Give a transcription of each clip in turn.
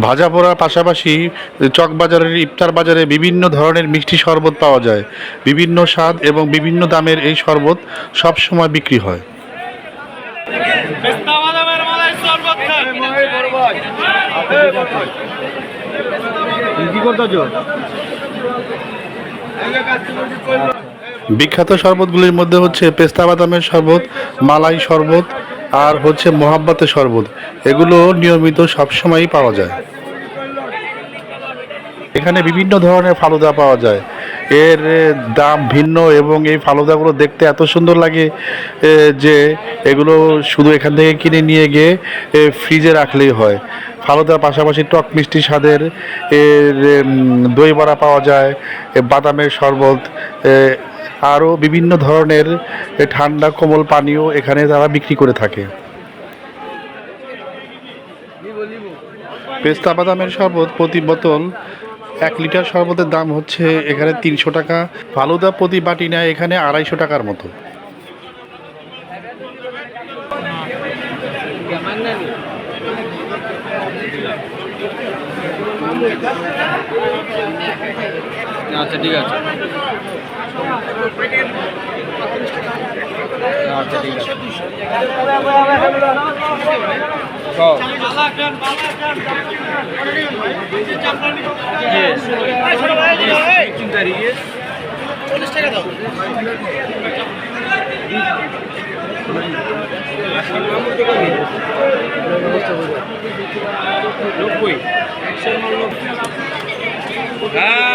ভাজা পোড়ার পাশাপাশি চকবাজারের ইফতার বাজারে বিভিন্ন ধরনের মিষ্টি শরবত পাওয়া যায়। বিভিন্ন স্বাদ এবং বিভিন্ন দামের এই শরবত সবসময় বিক্রি হয়। বিখ্যাত শরবতগুলির মধ্যে হচ্ছে পেস্তা বাদামের শরবত, মালাই শরবত আর হচ্ছে মোহাব্বতের শরবত। এগুলো নিয়মিত সবসময়ই পাওয়া যায়। এখানে বিভিন্ন ধরনের ফালুদা পাওয়া যায়। এর দাম ভিন্ন এবং এই ফালুদাগুলো দেখতে এত সুন্দর লাগে যে এগুলো শুধু এখান থেকে কিনে নিয়ে গিয়ে ফ্রিজে রাখলেই হয়। ফালুদার পাশাপাশি টক মিষ্টি স্বাদের দই বড়া পাওয়া যায় বাদামের শরবত আরও বিভিন্ন ধরনের ঠান্ডা কোমল পানীয় এখানে তারা বিক্রি করে থাকে। পেস্তা বাদামের শরবত প্রতি বোতল এক লিটার শরবতের দাম হচ্ছে এখানে তিনশো টাকা। ফালুদা প্রতি বাটি নেয় এখানে আড়াইশো টাকার মতো। আচ্ছা ঠিক আছে। চল্লিশ টাকা দাও নব্বই হ্যাঁ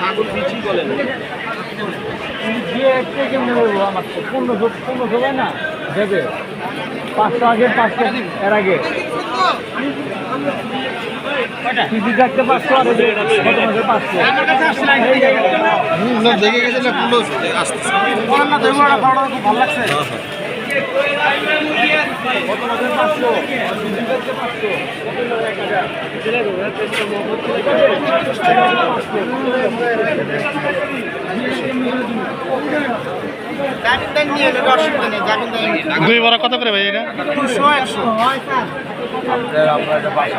সাগর বিচি বলেন। দিয়ে একটা কেমন বলব আমার পনেরোশো পনেরোশো হয় না? দেবে। পাঁচশো আগে পাঁচশো এর আগে। কেজি থাকতে পাঁচশো আর পাঁচশো দেখে গেছে না ভালো লাগছে। দুই বড়া কত করে ভাই এটা? দুশো একশো। আপনার একটা বাসা